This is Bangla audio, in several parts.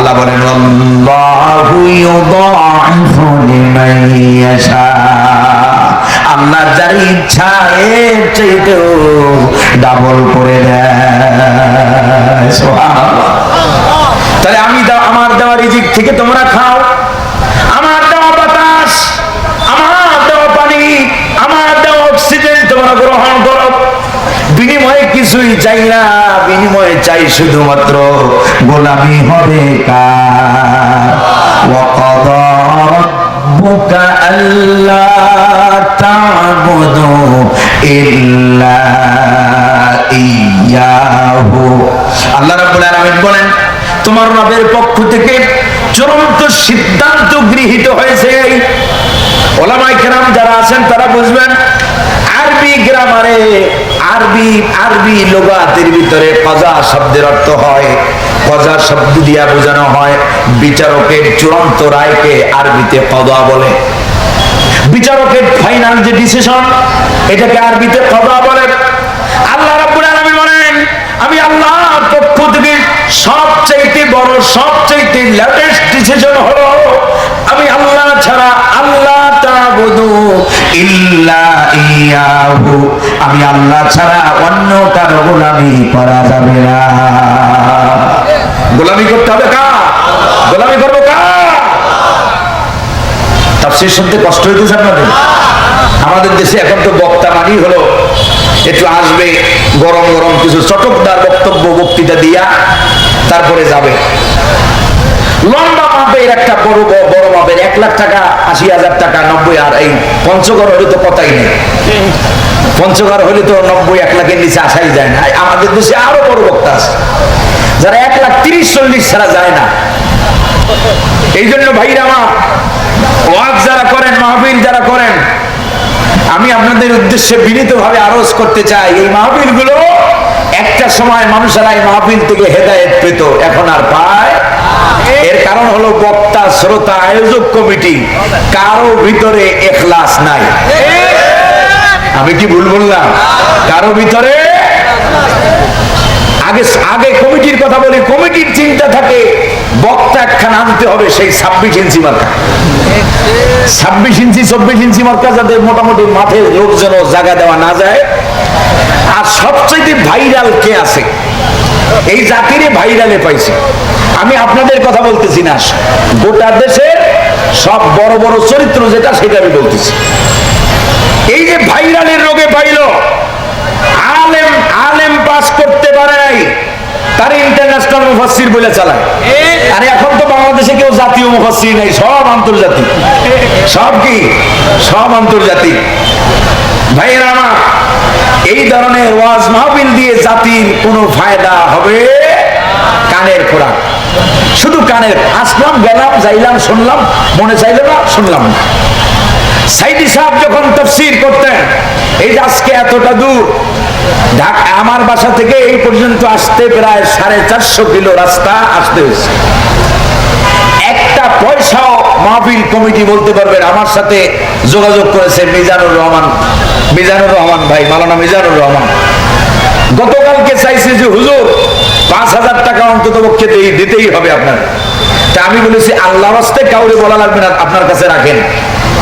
আল্লাহ বলেন, আল্লাহু যার ইচ্ছা, এর চাইতেও ডাবল করে দেয়। তাহলে আমি আমার দেওয়া রিজিক থেকে তোমরা খাও। আমার দেওয়া বাতাস, আমার দেওয়া পানি, আমার দেওয়া অক্সিজেন তোমরা গ্রহণ করো। কিছুই চাই না, বিনিময়ে চাই শুধুমাত্র গোলামি হবে আল্লাহ বলেন, তোমার পক্ষ থেকে সিদ্ধান্ত গৃহীত হয়েছে। ওলামাই যারা আছেন তারা বুঝবেন গ্রামারে আরবি আরবি লোগাতের ভিতরে কজা শব্দের অর্থ হয়। কজা শব্দ দিয়া বোঝানো হয়, বিচারকের চূড়ান্ত রায়কে আরবিতে কদা বলে। বিচারকের ফাইনাল যে ডিসিশন এটাকে আরবিতে কদা বলে। আল্লাহ রাব্বুল আলামিন বলেন, আমি আল্লাহর পক্ষ থেকে সবচাইতে বড়, সবচাইতে লেটেস্ট ডিসিশন হলো, আমি আল্লাহ ছাড়া আল্লাহ তাবুদু ইল্লা ইয়াহু। আমি আল্লাহ ছাড়া অন্য কারও গোলামি করা যাবে না। গোলামি করতে হবে কার? গোলামি করব কার? তাফসির শুনতে কষ্ট হইতেছে আপনাদের? আমাদের দেশে এখন তো বক্তা মানি হলো, একটু আসবে গরম গরম কিছু চটকদার বক্তব্য বক্তৃতা দিয়া তারপরে যাবে। লম্বা মাপের একটা বড় বড় মাপের এক লাখ টাকা, আশি হাজার টাকা, নব্বই আর এই পঞ্চগড় হলে তো কথাই নেই। পঞ্চগড় হলে তো নব্বই, এক লাখের নিচে আসাই যায় না। আমাদের দেশে আরও বড় বক্তা আছে। যারা এক লাখ তিরিশ, চল্লিশ ছাড়া যায় না। এই জন্য ভাইরা আমার ওয়াজ যারা করেন, মাহফিল যারা করেন, আমি আপনাদের উদ্দেশ্যে বিনীতভাবে আরজ করতে চাই, এই মাহফিলগুলো একটা সময় মানুষেরা এই মাহফিল থেকে হেদায়েত পেত, এখন আর পায় এর কারণ হলো বক্তা, শ্রোতা, আয়োজক কমিটি, কারও ভিতরে এখলাস নাই। আমি কি ভুল বললাম? কারও ভিতরে? আগে আগে কমিটির কথা বলি, কমিটির চিন্তা থাকে, বক্তা একখান আনতে হবে, সেই ছাব্বিশ ইঞ্চি মার্কা। ছাব্বিশ ইঞ্চি, চব্বিশ ইঞ্চি মার্কা যাতে মোটামুটি মাঠে লোক যেন জায়গা দেওয়া না যায় আর সবচেয়ে ভাইরাল কে আছে? এই জাতিরে ভাইরালে পাইছে। আমি আপনাদের কথা বলতেছি না। গোটা দেশের সব বড় বড় চরিত্র যেটা, সেটা আমি বলতেছি। এই যে ভাইরালের রোগে পাইল, আলেম আলেম পাস করতে পারে নাই, তার ইন্টারন্যাশনাল মুফাসসির বলে চালায়। আর এখন তো বাংলাদেশে কেউ জাতীয় মুফাসসির নাই, সব আন্তর্জাতিক। সব কি? সব আন্তর্জাতিক। ভাইয়েরা আমার এই ধরনের ওয়াজ মাহফিল দিয়ে জাতির কোনো ফায়দা হবে? কানের খোরাক। শুধু কানের, আসলাম, গেলাম, যাইলাম, শুনলাম, মনে চাইলো না, শুনলাম না। সাইদি সাহেব যখন তফসির করতেন, এই যে আজকে এতটা দূর আমার বাসা থেকে এই পর্যন্ত আসতে প্রায় সাড়ে চারশো কিলো রাস্তা আসতে হয়েছে। একটা পয়সাও মাহফিল কমিটি বলতে পারবেন আমার সাথে যোগাযোগ করেছে মিজানুর রহমান। মিজানুর রহমান ভাই, মালানা মিজানুর রহমান। গতকালকে চাইছে যে, হুজুর, পাঁচ হাজার টাকা অন্তত পক্ষে দিতেই হবে আপনার। তা আমি বলেছি আল্লাহ কাউরে বলা লাগবে না, আপনার কাছে রাখেন।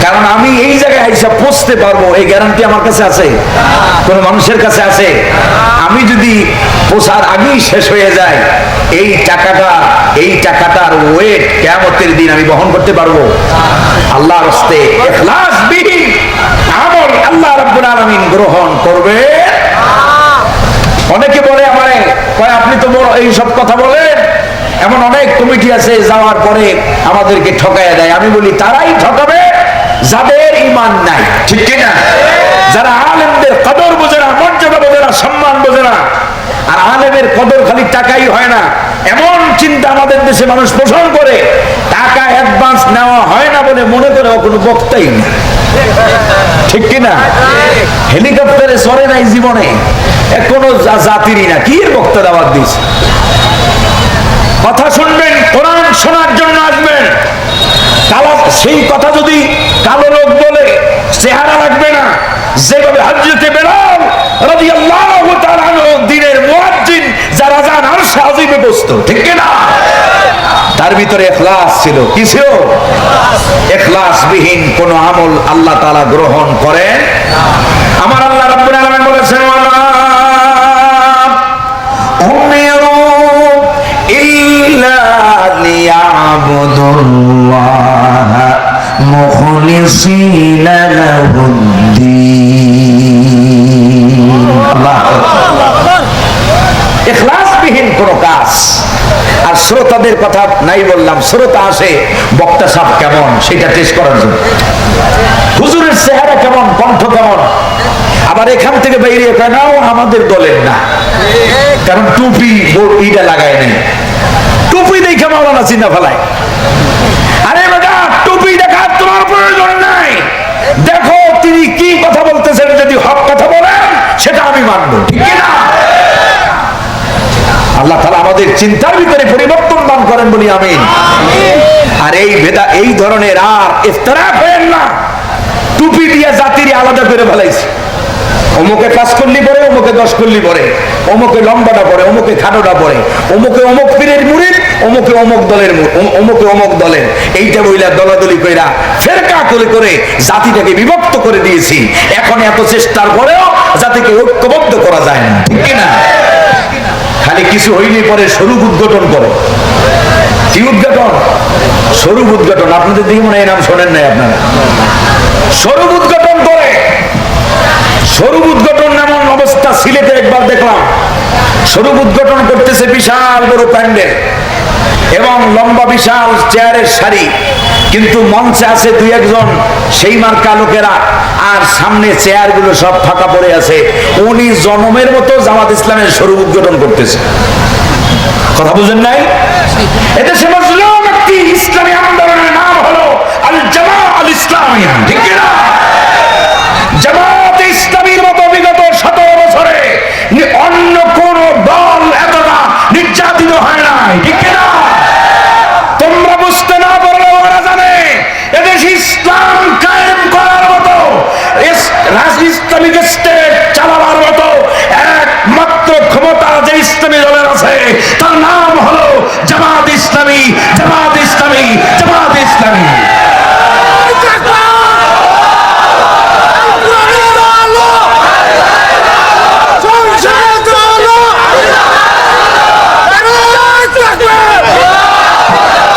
কারণ আমি এই জায়গায় হিসাব পৌঁছতে পারব, এই গ্যারান্টি আমার কাছে আছে। কোন মানুষের কাছে আছে। আমি যদি পোষার আগেই শেষ হয়ে যায়, এই টাকাটা, এই টাকাটার ওয়েট কেমতের দিন আমি বহন করতে পারব। আল্লাহ রাস্তে এখলাস আমল আল্লাহ রাব্বুল আলামিন গ্রহণ করবে। অনেকে বলে আমার, কয়, আপনি তো বড় এই সব কথা বলেন। এমন অনেক কমিটি আছে, যাওয়ার পরে আমাদেরকে ঠকাইয়া দেয়। আমি বলি, তারাই ঠকাবে। যাদের ইমান নাই ঠিক কি না যারা আলেমদের কদর বোঝে না মর্যাদা বোঝে না সম্মান বোঝে না আর আলেমের কদর খালি টাকাই হয় না এমন চিন্তা আমাদের দেশে মানুষ পোষণ করে টাকা অ্যাডভান্স নেওয়া হয় না বলে মনে করে কোনো বক্তাই না ঠিক কিনা? হেলিকপ্টারে চড়ে নাই জীবনে কোনো জাতিরই না কি বক্তা দাওয়াত দিয়েছে? কথা শুনবেন কোরআন শোনার জন্য আসবেন। সেই কথা যদি কালো লোক বলে চেহারা লাগবে না। যেভাবে হজরতে বেলাল রাদিয়াল্লাহু তাআলা দিনের মুয়াজ্জিন, যারা জান আর সাজিবে বসতো, ঠিক না তার তার ভিতরে এখলাস ছিল। কি ছিল? এখলাসবিহীন কোন আমল আল্লাহ তাআলা গ্রহণ করেন আমার আল্লাহ রাব্বুল আলামিন বলেছেন উমিরু ইল্লা লিয়াবুদুল্লাহ। মুখলিসিনা লাহুদ্দিন আল্লাহ এখলাসবিহীন কোন কাজ। আর শ্রোতাদের কথা নাই বললাম, শ্রোতা আসে, বক্তা সাপ কেমন? সেটা টেস্ট করার জন্য। হুজুরের চেহারা কেমন? কণ্ঠ কেমন? আবার এখান থেকে বেরিয়ে কয় না ও আমাদের দলের না। কারণ টুপি ইটা লাগায় নেই। টুপি দেখে মাওলানা চিন্তা ফেলায় আরে বেটা টুপি দেখার তোমার প্রয়োজন নাই দেখো তিনি কি কথা বলতেছেন যদি হক কথা বলেন সেটা আমি মানবো, ঠিক না আল্লাহ তালা আমাদের চিন্তার ভিতরে পরিবর্তন দান করেন বলি আমি আর এই ভেদা, এই ধরনের আর ইফতারাক হয়েন না। টুপি দিয়ে জাতির আলাদা করে ফেলাইছে। অমুকে পাঁচ করলি পরে, অমুকে দশ করলি পরে, অমুকে লম্বাটা পরে, অমুকে খাটোটা পরে, অমুকে অমুক পীরের মুড়ির অমুকে অমুক দলের অমুকে অমুক দলের। এইটা বইলা দলাদলি কইরা ফেরকা করে করে জাতিটাকে বিভক্ত করে দিয়েছি। এখন এত চেষ্টার পরেও জাতিকে ঐক্যবদ্ধ করা যায় না। ঠিক কি না খালি কিছু হইলে পরে স্বরূপ উদ্ঘাটন করে। কি উদ্ঘাটন? স্বরূপ উদ্ঘাটন। আপনাদের দিকে মনে হয় নাম শোনেন নাই আপনারা। স্বরূপ উদ্ঘাটন করে। স্বরূপ উদ্ঘাটন এমন অবস্থা সিলেটে একবার দেখলাম। স্বরূপ উদ্ঘাটন করতেছে বিশাল বড় প্যান্ডেল এবং লম্বা বিশাল চেয়ারের সারি। কিন্তু মঞ্চে আছে দুই একজন সেই মার্কা লোকেরা আর সামনে চেয়ারগুলো সব ফাঁকা পড়ে আছে। উনি জনমের মতো জামাত ইসলামের স্বরূপ উদ্ঘাটন করতেছে। কথা বুঝেন নাই? মজলুম একটি ইসলামী আন্দোলনের নাম হলো আল জামা আল ইসলামিয়া ঠিক না নাই, ঠিক না তোমরা বুঝতে না পারলে ওরা জানে, এদেশ ইসলাম কায়েম করার মতো ইস- রাজ- ইসলামিক স্টেট চালাবার মতো একমাত্র ক্ষমতা যে ইসলামী দলের আছে তার নাম হলো জামাত ইসলামী জামাত ইসলামী জামাত ইসলামী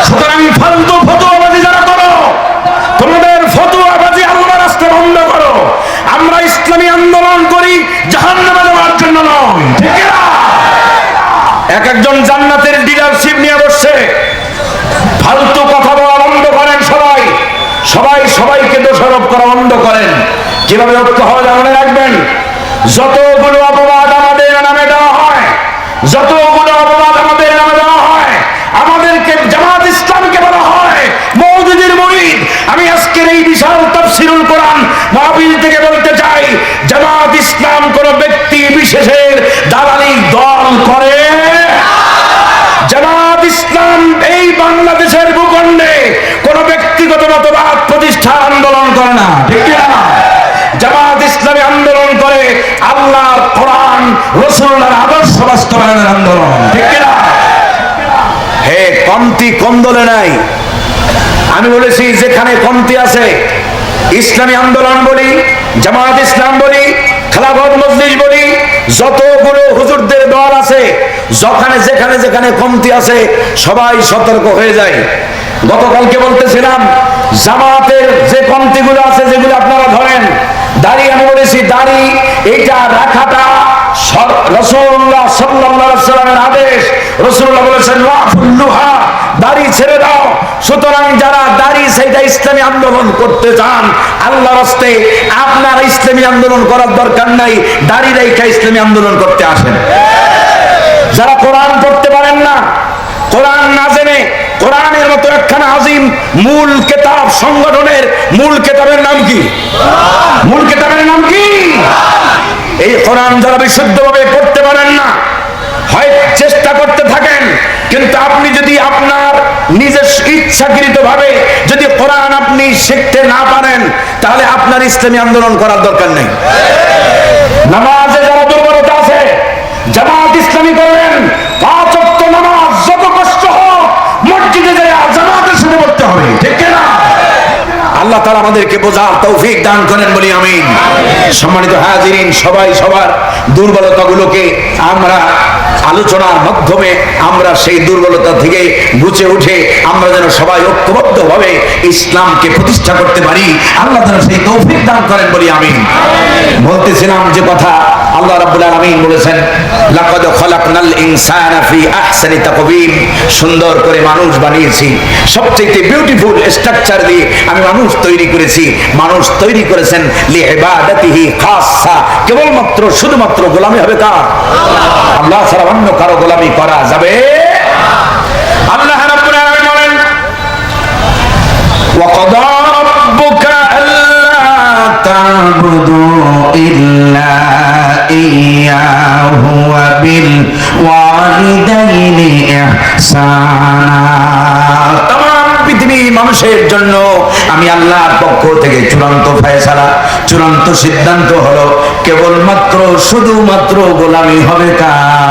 সুতরাং ফালতু ফতুয়াবাজি যারা করো তোমাদের ফতুয়াবাজি আল্লাহ রাস্তা বন্ধ করো আমরা ইসলামী আন্দোলন করি জাহান্নামে যাওয়ার জন্য নয় ঠিক না এক একজন জান্নাতের ডিলারশিপ নিয়ে বসছে ফালতু কথা বলা বন্ধ করেন সবাই সবাই সবাইকে দোষারোপ করা বন্ধ করেন রাখবেন। যতগুলো অপবাদ আমাদের নামে দেওয়া হয় যতগুলো অপবাদ আমাদের নামে দেওয়া হয়, আমাদেরকে জামাত ইসলামকে বলা হয় মৌদুদির মুরিদ। আমি আজকের এই বিশাল তাফসিরুল কোরআন মাহফিল থেকে বলতে চাই, জামাত ইসলাম কোন ব্যক্তি বিশেষের দালালি দল করে কোরআন রসুল্লাহর আদর্শ বাস্তবায়নের আন্দোলন। ঠিক হে কমতি নাই। আমি বলেছি, যেখানে কমতি আছে, ইসলামী আন্দোলন বলি জামাত ইসলাম বলি, খেলাফত মজলিস বলি, যতগুলো হুজুরদের দল আছে, যখানে যেখানে যেখানে কমতি আছে, সবাই সতর্ক হয়ে যায়। গতকালকে বলতেছিলাম জামাতের যে কমতিগুলো আছে, যেগুলো আপনারা ধরেন দাড়ি আমি বলেছি দাড়ি এইটা রাখাটা রসুল্লাহ সাল্লামের আদেশ রসুল্লাহ বলেছেন, লাফুল্লুহা, দাড়ি ছেড়ে দাও। সুতরাং যারা দাড়ি সেইটা ইসলামী আন্দোলন করতে চান আল্লাহ রাস্তে আপনার ইসলামী আন্দোলন করার দরকার নাই, দাড়ি রেখা ইসলামী আন্দোলন করতে আসেন। যারা কোরআন পড়তে পারেন না, কোরআন না জেনে, কোরআনের মতো একখানা আজিম, মূল কেতাব সংগঠনের মূল কেতাবের নাম কি? মূল কেতাবের নাম কি? এই কোরআন যারা বিশুদ্ধভাবে পড়তে পারেন না, হয় চেষ্টা করতে থাকেন, কিন্তু আপনি যদি আপনার নিজের ইচ্ছাকৃত ভাবে যদি কোরআন আপনি শিখতে না পারেন, তাহলে আপনার ইসলামী আন্দোলন করার দরকার নেই। নামাজে যারা দুর্বলতা আছে, জামাত ইসলামী করবেন পাঁচ নামাজ, যত কষ্ট হোক, মসজিদে যে আল্লাহ তারা আমাদেরকে বোঝার তৌফিক দান করেন বলি আমি সম্মানিত হাজিরিন সবাই সবার দুর্বলতাগুলোকে আমরা আলোচনার মাধ্যমে আমরা সেই দুর্বলতা থেকে বুঝে উঠে আমরা যেন সবাই ঐক্যবদ্ধভাবে ইসলামকে প্রতিষ্ঠা করতে পারি আল্লাহ যেন সেই তৌফিক দান করেন বলি আমি বলতেছিলাম যে কথা আল্লাহ রাব্বুল আলামিন বলেছেন, লাকাদ খলাকনাল ইনসানা ফি আহসানি তাকবীম সুন্দর করে মানুষ বানিয়েছি। সবচেয়ে বিউটিফুল স্ট্রাকচার দিয়ে আমি মানুষ তৈরি করেছি। মানুষ তৈরি করেছেন লি ইবাদাতিহি খাসসা। কেবলমাত্র, শুধুমাত্র গোলামি হবে কার? আল্লাহ ছাড়া অন্য কারও গোলামি করা যাবে আল্লাহ রাব্বুল আলামিন বলেন ওয়া কাদা রাব্বুকা আল্লা তা'বুদু ইল্লা إياه وبالوالدين إحسانا তাম পৃথিবীর মানুষের জন্য আমি আল্লাহর পক্ষ থেকে চূড়ান্ত ফয়সালা চূড়ান্ত সিদ্ধান্ত হলো কেবলমাত্র শুধুমাত্র গোলামি হবে কার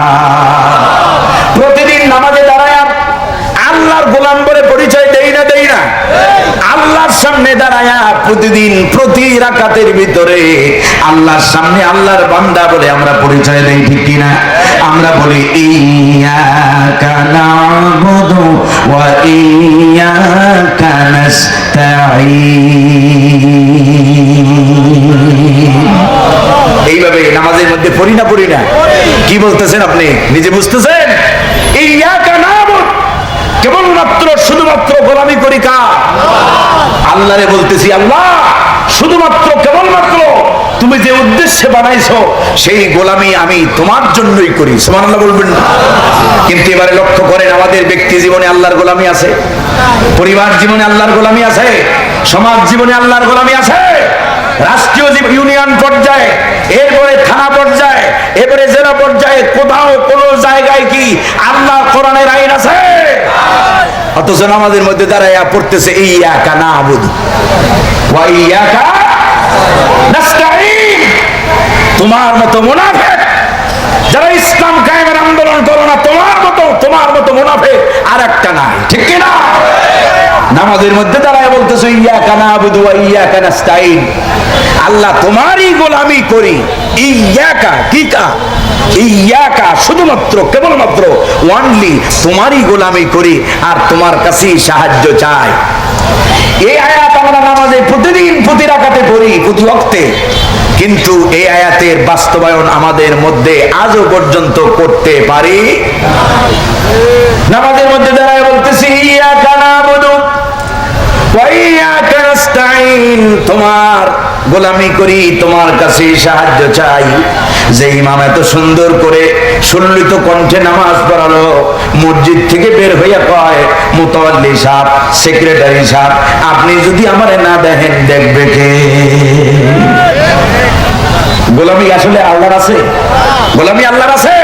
সামনে দাঁড়ায়া প্রতিদিন প্রতি রাকাতের ভিতরে আল্লাহর সামনে আল্লাহর বান্দা বলে আমরা পরিচয় দেই, ঠিক কিনা? আমরা বলি ইয়াকা এইভাবে নামাজের মধ্যে পড়ি না পড়ি না? কি বলতেছেন আপনি? নিজে বুঝতেছেন? ইয়াকা নাবুদ। কেবলমাত্র, শুধুমাত্র গোলামি করি কা আল্লাহরে বলতেছি, আল্লাহ, শুধুমাত্র কেবলমাত্র তুমি যে উদ্দেশ্যে বানাইছো, সেই গোলামি আমি তোমার জন্যই করি। সুবহানাল্লাহ বলবেন না। কিন্তু এবারে লক্ষ্য করেন, আমাদের ব্যক্তি জীবনে আল্লাহর গোলামি আছে, পরিবার জীবনে আল্লাহর গোলামি আছে, সমাজ জীবনে আল্লাহর গোলামি আছে, রাষ্ট্রীয় ইউনিয়ন পর্যায়ে, এরপরে থানা পর্যায়ে, এরপরে জেলা পর্যায়ে, কোথাও কোনো জায়গায় কি আল্লাহ কোরআনের আইন আছে? অথচ আমাদের মধ্যে দাঁড়াইয়া পড়তেছে, ইয়াকা না আবুদ তোমার মতো মুনাফিক যারা ইসলাম কায়েমের আন্দোলন করো না, তোমার মতো তোমার মতো মুনাফিক আর একটা নাই। ঠিক কি না নামাজের মধ্যে দাঁড়ায় বলতেছো, ইয়াকা না আবুদ ওয়া ইয়াকা নাস্তাইন আল্লাহ তোমারই গোলামি করি। ইয়াকা কি কা? শুধুমাত্র, কেবলমাত্র ওয়ানলি তোমারই গোলামি করি আর তোমার কাছেই সাহায্য চাই। এই আয়াত আমরা নামাজে প্রতিদিন প্রতি রাকাতে পড়ি প্রতি কিন্তু এই আয়াতের বাস্তবায়ন আমাদের মধ্যে আজও পর্যন্ত করতে পারি। নামাজের মধ্যে দাঁড়ায় বলতেছি নাস্তাইন তোমার গোলামি করি, তোমার কাছে সাহায্য চাই। যে ইমাম এত সুন্দর করে কণ্ঠে নামাজ পড়ালো, মসজিদ থেকে বের হইয়া কয় সাহেব, সেক্রেটারি সাহেব, আপনি যদি আমারে না দেখেন, দেখবে কে? গোলামি আসলে আল্লাহর আছে? গোলামি আল্লাহর আছে?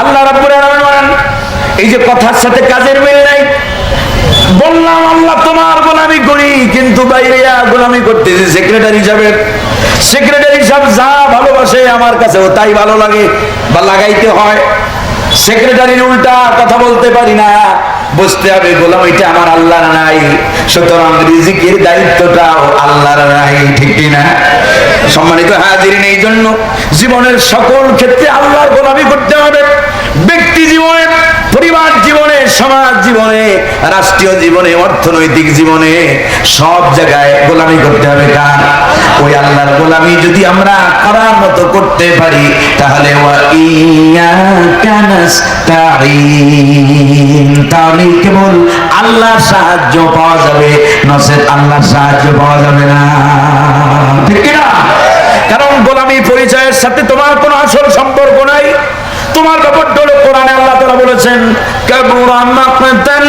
আল্লাহ রাব্বুল আলামিন এই যে কথার সাথে কাজের মিল নাই, বললাম আল্লাহ তোমার গোলামি করি, কিন্তু বাইরে গোলামি করতেছি সেক্রেটারি হিসাবে সেক্রেটারি হিসাব যা ভালোবাসে আমার কাছে তাই ভালো লাগে বা লাগাইতে হয়। সেক্রেটারির উল্টা কথা বলতে পারি না, বুঝতে হবে গোলামিটা আমার আল্লাহর নাই। সুতরাং রিজিকের দায়িত্বটাও আল্লাহর নাই, ঠিক না? সম্মানিত হাজিরিন এই জন্য জীবনের সকল ক্ষেত্রে আল্লাহর গোলামি করতে হবে। ব্যক্তি জীবনে, পরিবার জীবনে সমাজ জীবনে, রাষ্ট্রীয় জীবনে, অর্থনৈতিক জীবনে সব জায়গায় গোলামি করতে হবে কার? ওই আল্লাহর গোলামি যদি আমরা করার মতো করতে পারি, তাহলে তাহলে কেবল আল্লাহর সাহায্য পাওয়া যাবে নসের আল্লাহর সাহায্য পাওয়া যাবে না। ঠিক না কারণ গোলামি পরিচয়ের সাথে তোমার কোনো আসল সম্পর্ক নাই। তোমার ব্যাপারটা হলো কোরআনে আল্লাহ তাআলা বলেছেন মাকতান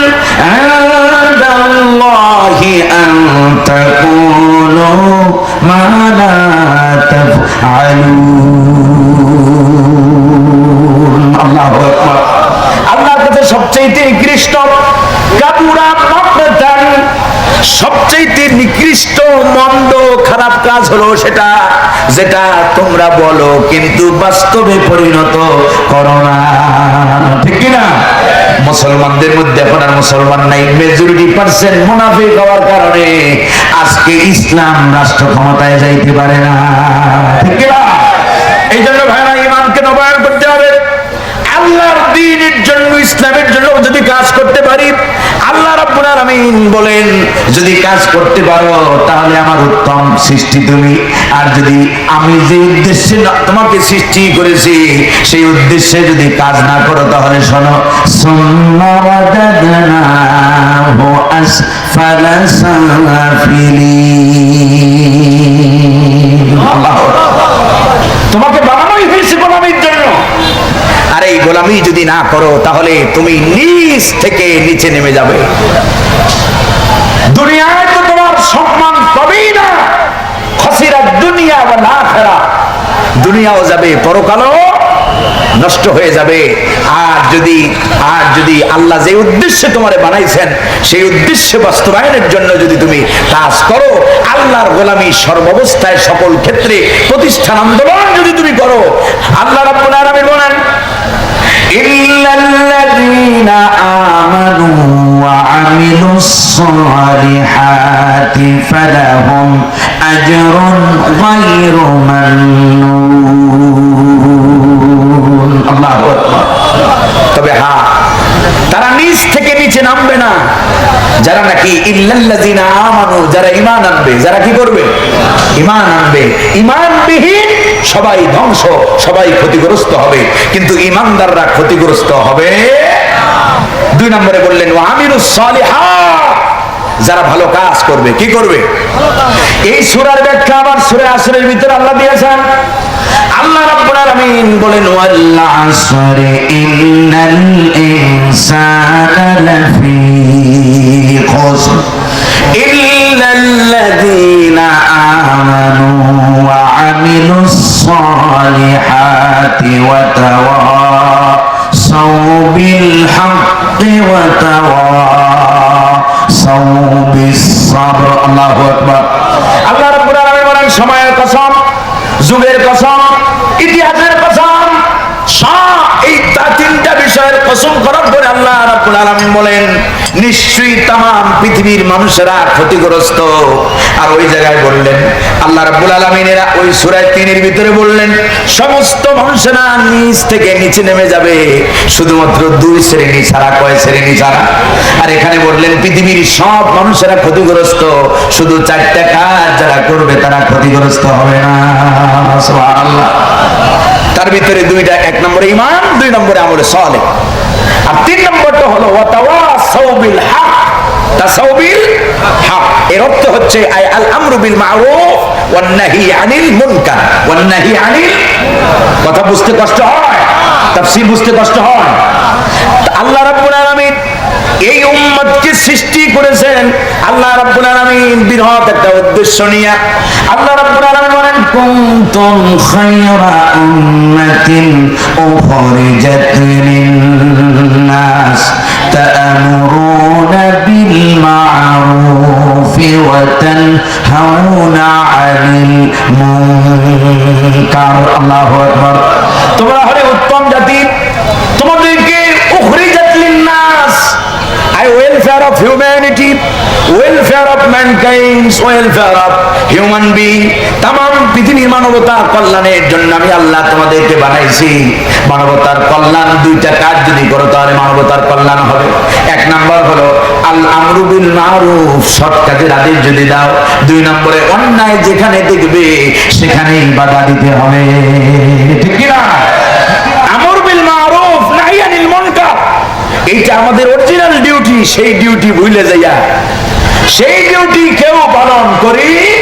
আল্লাহু কাছে সবচেয়ে নিকৃষ্ট মাকতান সবচেয়ে নিকৃষ্ট, মন্দ, খারাপ কাজ হলো সেটা, যেটা তোমরা বলো, কিন্তু বাস্তবে পরিণত করো না। ঠিক কি না? মুসলমানদের মধ্যে এখন আর মুসলমান নাই। মেজরিটি পার্সেন্ট মুনাফিক হওয়ার কারণে আজকে ইসলাম রাষ্ট্র ক্ষমতায় যাইতে পারে না। ঠিক কি না? এই জন্য ভাইরা ইমানকে নবায়ন দিনের জন্য ইসলামের জন্য যদি কাজ করতে পারি আল্লাহ রাব্বুল আলামিন বলেন যদি কাজ করতে পারো তাহলে আমার উত্তম সৃষ্টি তুমি। আর যদি আমি যে উদ্দেশ্যে তোমাকে সৃষ্টি করেছি সেই উদ্দেশ্যে যদি কাজ না করো তাহলে শোনো সুম্মা রাদাদনাহু আসফালা সাফিলিন। আল্লাহু তোমাকে বানানোই হয়েছে গোলামির জন্য আর এই গোলামি যদি না করো, তাহলে তুমি নিচ থেকে নিচে নেমে যাবে। দুনিয়ায় তো তোমার সম্মান পাবেই না। খসিরা দুনিয়া বা না ফেরা দুনিয়াও যাবে, পরকালও নষ্ট হয়ে যাবে। আর যদি আর যদি আল্লাহ যে উদ্দেশ্যে তোমারে বানাইছেন, সেই উদ্দেশ্যে বাস্তবায়নের জন্য যদি তুমি কাজ করো, আল্লাহর গোলামি সর্বাবস্থায় সকল ক্ষেত্রে প্রতিষ্ঠান আন্দোলন যদি তুমি করো, আল্লাহ বলেন إلا الذين آمنوا وعملوا الصالحات فلهم أجر غير ممنون الله أكبر তবে হ্যাঁ তারা নিচ থেকে নিচে নামবে না যারা নাকি ইল্লাল্লাযিনা আমানু যারা ঈমান আনবে যারা কি করবে ঈমান আনবে ঈমানবিহীন সবাই ধ্বংস সবাই ক্ষতিগ্রস্ত হবে। কিন্তু ঈমানদাররা ক্ষতিগ্রস্ত হবে দুই নম্বরে বললেন ওয়া যারা ভালো কাজ করবে কি করবে? এই সূরার ব্যাখ্যা আবার সূরা আসরের ভিতরে আল্লাহ দিয়েছেন। আল্লাহ রাব্বুল আলামিন বলেন ওয়াল আসরি ইন্নাল ইনসানা লাফি খুসর। আমিলুস সালিহাতি ওয়া তাওয়াসাউ বিল হাক্কি ওয়া তাওয়াসাউ বিস সাবর আল্লাহু আকবার আল্লাহ রাব্বুল সময়ের কসম, যুগের কসম বিষয়ের কসম করার পরে আল্লাহ রাব্বুল আলামিন বলেন, নিশ্চয়ই তাম পৃথিবীর মানুষেরা ক্ষতিগ্রস্ত। আর ওই জায়গায় বললেন, আল্লাহ রাব্বুল আলামিনেরা ওই সূরা তিনের ভিতরে বললেন, সমস্ত মানুষেরা নিচ থেকে নিচে নেমে যাবে, শুধুমাত্র দুই শ্রেণি ছাড়া কয় শ্রেণি ছাড়া? আর এখানে বললেন, পৃথিবীর সব মানুষেরা ক্ষতিগ্রস্ত, শুধু চারটা কাজ যারা করবে তারা ক্ষতিগ্রস্ত হবে না। সুবহানাল্লাহ। তার ভিতরে দুইটা এক নম্বরে ইমান দুই নম্বরে আমলে সলে আর তিন নম্বরটা হলো, ওয়াতাওয়াসাউ বিল হক তাসাউ বিল হক। এর অর্থ হচ্ছে, I Al আমরু bill Maruf one নাহি আনিল মুনকার ওয়ান নাহি আনিল কথা বুঝতে কষ্ট হয়, তাফসীর বুঝতে কষ্ট হয়। তা আল্লাহ রাব্বুল আলামিন সৃষ্টি করেছেন। আল্লাহ রাব্বুল আলামিন বৃহৎ একটা উদ্দেশ্য নিয়ে আল্লাহ রাব্বুল আলামিন বলেন, কুনতুম খায়রা উম্মাতিন উখরিজাত লিন-নাস তা'মুরুনা বিল মা'রুফ ওয়া তানহাউনা 'আনিল মুনকার আল্লাহু আকবার। তোমরা হলে উত্তম জাতি তোমাদেরকে উখরিজাত লিন-নাস I welfare of humanity, welfare of mankind, welfare of human being. তাম পৃথিবীর মানবতার কল্যাণের জন্য আমি আল্লাহ তোমাদেরকে বানাইছি। মানবতার কল্যাণ দুইটা কাজ যদি করো তাহলে মানবতার কল্যাণ হবে। এক নাম্বার হলো আল আমরুবিল মারুফ সৎ কাজের আদেশ যদি দাও। দুই নম্বরে অন্যায় যেখানে দেখবে সেখানেই বাধা দিতে হবে। ঠিক কি না মারুফ নাহি আনিল মুনকার। এইটা আমাদের অরিজিনাল ডিউটি সেই ডিউটি ভুলে যাইয়া। সেই ডিউটি কেউ পালন করি,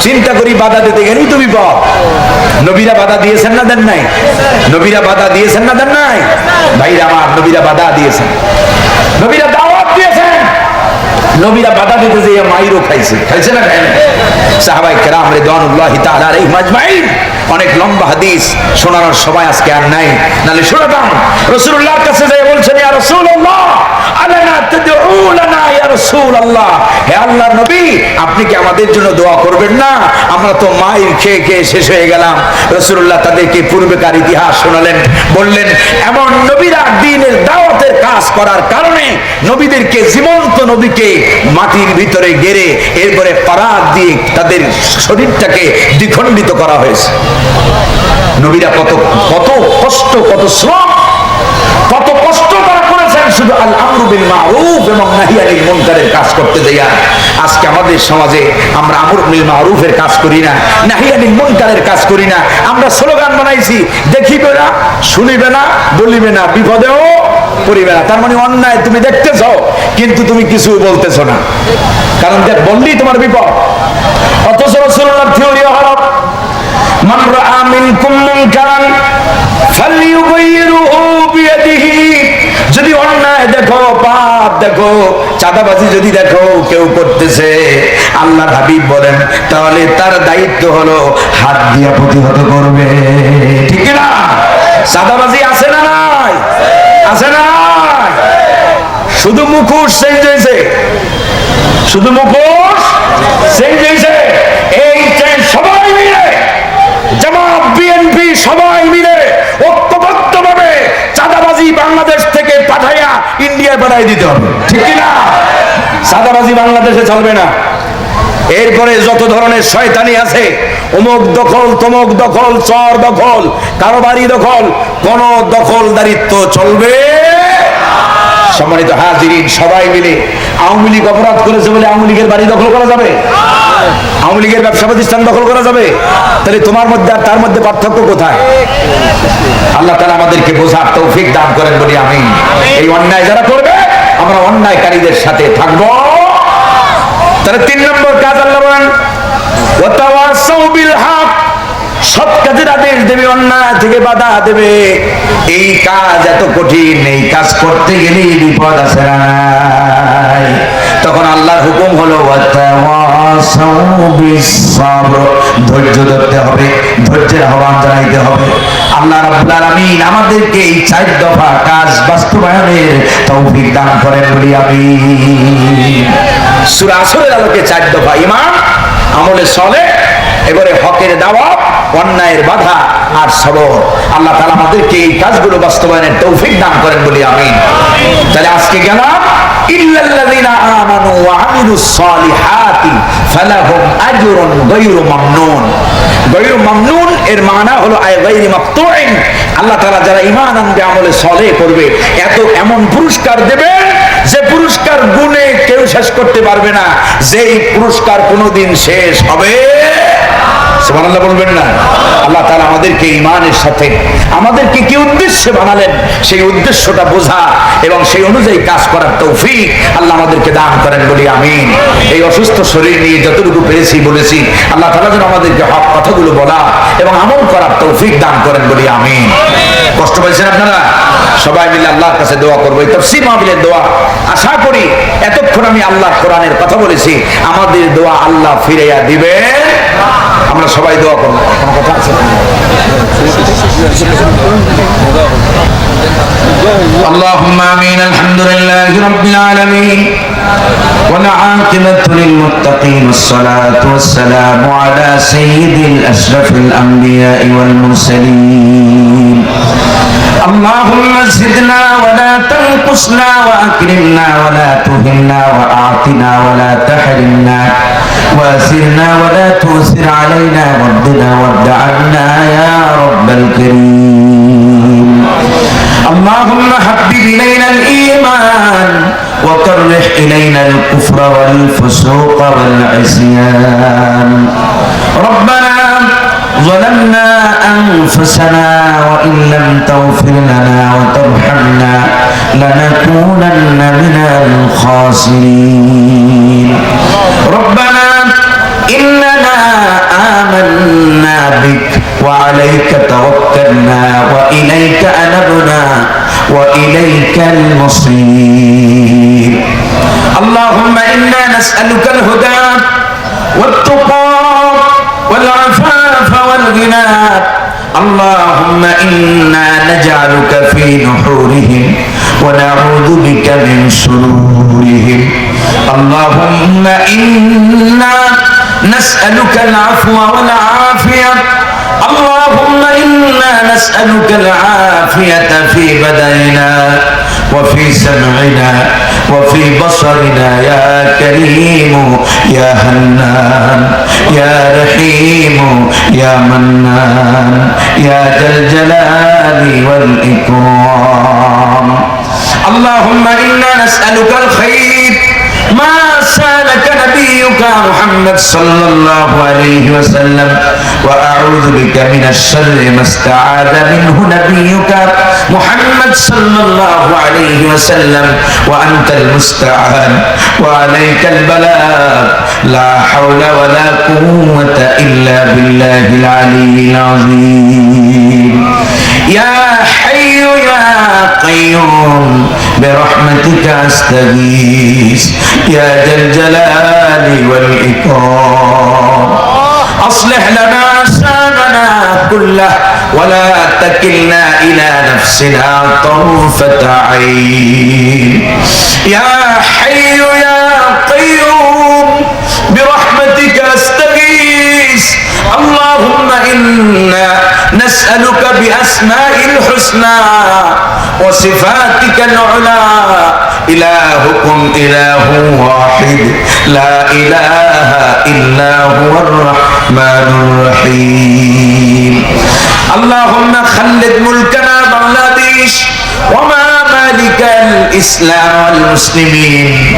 চিন্তা করি বাধা দিতে গেলেই তুমি পাও নবীরা বাধা দিয়েছেন না দেন নাই? নবীরা বাধা দিয়েছেন না দেন নাই? ভাইরা আমার, নবীরা বাধা দিয়েছেন। নবীরা দাওয়াত দিয়েছেন। নবীরা বাধা দিতে মাইরও খাইছে। খাইছে না না সাহাবাই কেরাম অনেক লম্বা হাদিস শোনানোর সময় আজকে আর নাই। নালে শোনাতাম রাসূলুল্লাহর কাছে যেয়ে বলছেন নবীদেরকে জীবন্ত নবীকে মাটির ভিতরে গেড়ে এরপরে পারাত দিয়ে তাদের শরীরটাকে দ্বিখণ্ডিত করা হয়েছে। নবীরা কত কত কষ্ট, কত শ্রম, কত শুধু আল আমরু বিল মারুফ এবং নাহি আনিল মুনকারের কাজ করতে দেয়া আজকে আমাদের সমাজে আমরা আমর বিল মারুফের কাজ করি না নাহি আনিল মুনকারের কাজ করি না আমরা স্লোগান বানাইছি দেখিবে না শুনিবে না বলিবে না বিপদেও পড়িবে না তার মানে অন্যায় তুমি দেখতেছ কিন্তু তুমি কিছু বলতেছো না কারণ দেখ বললেই তোমার বিপদ অথচ রসুল্লাহ থিওরি হলো من رأى منكم منكرا فليغيره بيده যদি অন্যায় দেখো, পাপ দেখো, চাঁদাবাজি যদি দেখো, কেউ করতেছে। আল্লাহ হাবিব বলেন, তাহলে তার দায়িত্ব হলো হাত দিয়া প্রতিহত করবে। ঠিক না চাঁদাবাজি আছে না নাই? আছে না নাই? শুধু মুখোশ চেঞ্জ হয়েছে। শুধু মুখোশ চেঞ্জ হয়েছে। এই চেঞ্জ সবাই মিলে, জামাত, বিএনপি সবাই মিলে ঐক্যবদ্ধ ভাবে চাঁদাবাজি বাংলাদেশ থেকে পাঠাইয়া ইন্ডিয়ায় পাঠাই দিতে হবে। ঠিক কি না চাঁদাবাজি বাংলাদেশে চলবে না। এরপরে যত ধরনের শয়তানি আছে অমুক দখল, তমুক দখল, চর দখল, কারোবারি দখল, কোন দখলদারিত্ব চলবে সম্মানিত হাজিরিন, সবাই মিলে আওয়ামী লীগ অপরাধ করেছে বলে আওয়ামী লীগের বাড়ি দখল করা যাবে? আওয়ামী লীগের ব্যবসা প্রতিষ্ঠান দখল করা যাবে? তাহলে তোমার মধ্যে আর তার মধ্যে পার্থক্য কোথায়? আল্লাহ তালা আমাদেরকে বোঝার তৌফিক দান করেন বলি আমি এই অন্যায় যারা করবে, আমরা অন্যায়কারীদের সাথে থাকব। তাহলে তিন নম্বর কাজ আল্লাহ সৎ কাজের আদেশ দেবে, অন্যায় থেকে বাধা দেবে। এই কাজ এত কঠিন, এই কাজ করতে গেলে বিপদ আছে না? তখন আল্লাহর হুকুম হলো ধৈর্য ধরতে হবে, ধৈর্যের আহ্বান জানাইতে হবে। আল্লাহ রাব্বুল আলামিন আমাদেরকে এই চার দফা কাজ বাস্তবায়নের তৌফিক দান করেন বলি আমি সূরা আসরের আলোকে চার দফা ঈমান আমলে সলে, এবারে হকের দাওয়াত, অন্যায়ের বাধা আর সবর। আল্লাহ তাআলা আমাদেরকে এই কাজগুলো বাস্তবায়নের তৌফিক দান করেন বলি আমি তাহলে আজকে গেলাম গায়রু মামনুন। এর মানা হলো আয় আল্লাহ যারা করবে। এত এমন পুরস্কার যে পুরস্কার কেউ শেষ করতে পারবে না। পুরস্কার কোনোদিন শেষ হবে সুবহানাল্লাহ বলবেন না। আল্লাহ আমাদেরকে ঈমানের সাথে, আমাদেরকে কি উদ্দেশ্যে বানালেন সেই উদ্দেশ্যটা বোঝা এবং সেই অনুযায়ী কাজ করার তৌফিক আল্লাহ আমাদেরকে দান করেন বলি এই অসুস্থ শরীর নিয়ে যতটুকু পেরেছি বলেছি, আল্লাহ যেন আমাদেরকে হক কথাগুলো বলা এবং আমল করার তৌফিক দান করেন বলি কষ্ট পাইছেন আপনারা? সবাই মিলে আল্লাহর কাছে দোয়া করব। এই দোয়া আশা করি এতক্ষণ আমি আল্লাহর কোরআনের কথা বলেছি, আমাদের দোয়া আল্লাহ ফিরাইয়া দিবেন। আমরা সবাই দোয়া করবো কোনো কথা আছে اللهم امين الحمد لله رب العالمين والعاقبة للمتقين والصلاة والسلام على سيد الأشرف الأنبياء والمرسلين اللهم زدنا ولا تنقصنا وأكرمنا ولا تهنا وأعطنا ولا تحرمنا واسرنا ولا تؤثر علينا وردنا وارد عنا يا رب الكريم. اللهم حبب إلينا الإيمان وكره إلينا الكفر والفسوق والعصيان. ربنا ظلمنا أنفسنا وإن لم تغفر لنا وترحمنا لنكونن من الخاسرين. ربنا إننا آمنا بك وعليك توكلنا وإليك أنبنا وإليك المصير. اللهم إنا نسألك الهدى والتقى والعفاف والغنى. اللهم إنا نجعلك في نحورهم ونعوذ بك من شرورهم. نسألك العفو والعافية. اللهم إنا نسألك العافية في بدننا وفي سمعنا وفي بصرنا. يا كريم يا هنان يا رحيم يا منان يا ذا الجلال والإكرام. اللهم إنا نسألك الخير نبيك محمد صلى الله عليه وسلم وأعوذ بك من الشر ما استعاذ منه نبيك محمد صلى الله عليه وسلم وأنت المستعان وعليك البلاغ لا حول ولا قوة إلا بالله العلي العظيم. يا حي يا قيوم برحمتك أستغيث. يا ذا الجلال والإكرام. أصلح لنا شأننا كله ولا تكلنا إلى نفسنا طرفة عين. يا حي يا قيوم برحمتك أستغيث. اللهم إنا نسألك بأسماء الحسنى وصفاتك العلى إلهكم إله واحد لا إله إلا هو الرحمن الرحيم اللهم خلد ملكنا بنغلاديش وما مالك الإسلام والمسلمين.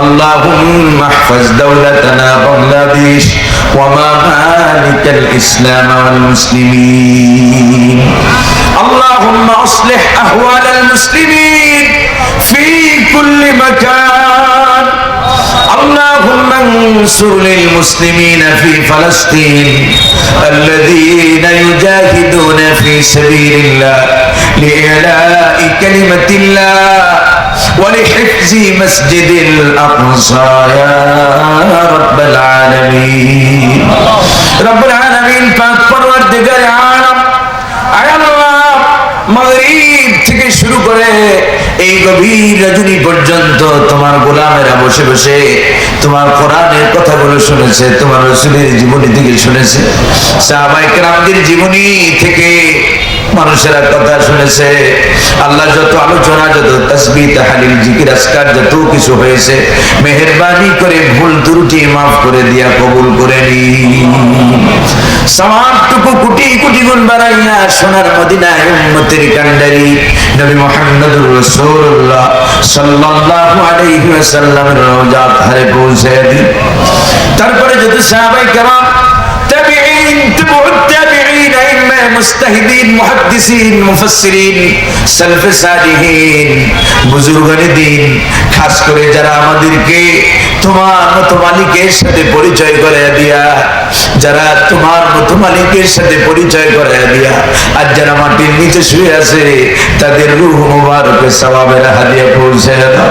اللهم احفظ دولتنا بنغلاديش وما مالك الإسلام والمسلمين. اللهم أصلح أحوال المسلمين في كل مكان. اللهم انصر للمسلمين في فلسطين الذين يجاهدون في سبيل الله لإعلاء كلمة الله ولحفظ مسجد الأقصى. يا رب العالمين. رب العالمين فأكبر وردقر عالم أي الله مغرب শুরু করে, এই গভীর রজনী পর্যন্ত তোমার গোলামেরা বসে বসে তোমার কোরআনের কথাগুলো শুনেছে, তোমার রসুলের জীবনী থেকে শুনেছে। সাহাবাই কেরামদের জীবনী থেকে মানুষেরা কথা শুনেছে। আল্লাহ যত আলোচনা, যত তসবি তাহালিল, জিকির আসকার যত কিছু হয়েছে, মেহরবানি করে ভুল ত্রুটি মাফ করে দিয়া কবুল করে নি। সমাজটুকু কোটি কোটি গুণ বাড়াইয়া সোনার মদিনায় উম্মতের কান্ডারি নবী মুহাম্মদুর রাসূলুল্লাহ সাল্লাল্লাহু আলাইহি ওয়াসাল্লামের রওজা ধারে পৌঁছে দিন তারপরে যত সাহাবায়ে কেরাম, তাবিঈন আইম্মা খাস করে যারা আমাদেরকে তোমার মতো মালিকের সাথে পরিচয় করে দিয়া, যারা তোমার মতো মালিকের সাথে পরিচয় করে দিয়া, আর যারা মাটির নিচে শুয়ে আছে, তাদের রূহ মুবারকে সওয়াবের হাদিয়া পৌঁছে দাও।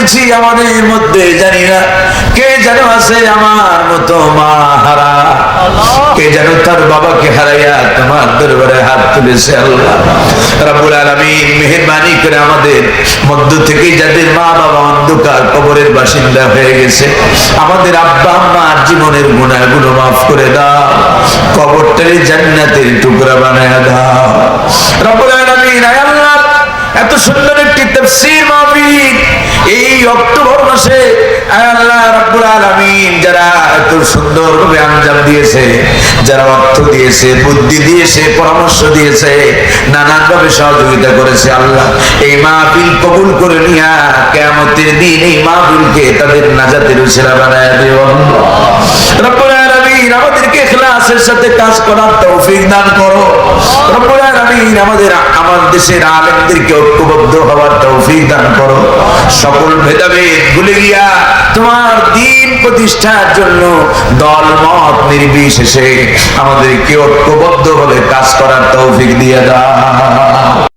তুলেছি আমাদের মধ্যে জানি না। কে যেন আছে আমার মতো মা হারা কে যেন তার বাবাকে হারাইয়া তোমার দরবারে হাত তুলেছে আল্লাহ। আলামিন মেহেরবানি করে আমাদের মধ্য থেকে যাদের মা বাবা অন্ধকার কবরের বাসিন্দা হয়ে গেছে আমাদের আব্বা আম্মার জীবনের গুণাগুলো মাফ করে দাও। কবরটারে জান্নাতের টুকরা বানায় দাও। আলামিন আল্লাহ এত সুন্দর একটি তাফসীর মাহফিল। এই অক্টোবর মাসে আল্লাহ রাব্বুল আলামিন যারা এত সুন্দরভাবে আঞ্জাম দিয়েছে, যারা অর্থ দিয়েছে, বুদ্ধি দিয়েছে, পরামর্শ দিয়েছে নানান ভাবে সহযোগিতা করেছে, আল্লাহ এই মাহফিল কবুল করে নিয়া কিয়ামতের দিন এই মাহফিলকে তাদের নাজাতের উসিলা বানায় দিও। রব্বুল আলামিন আমাদেরকে ইখলাসের সাথে কাজ করার তৌফিক দান করো। রব্বুল আলামিন আমাদের দেশের আলেমদেরকে ঐক্যবদ্ধ হওয়ার তৌফিক দান করো। সকল ভেদাভেদ ভুলে গিয়া তোমার দিন প্রতিষ্ঠার জন্য দল মত নির্বিশেষে আমাদেরকে ঐক্যবদ্ধ ভাবে কাজ করার তৌফিক দিয়ে দাও।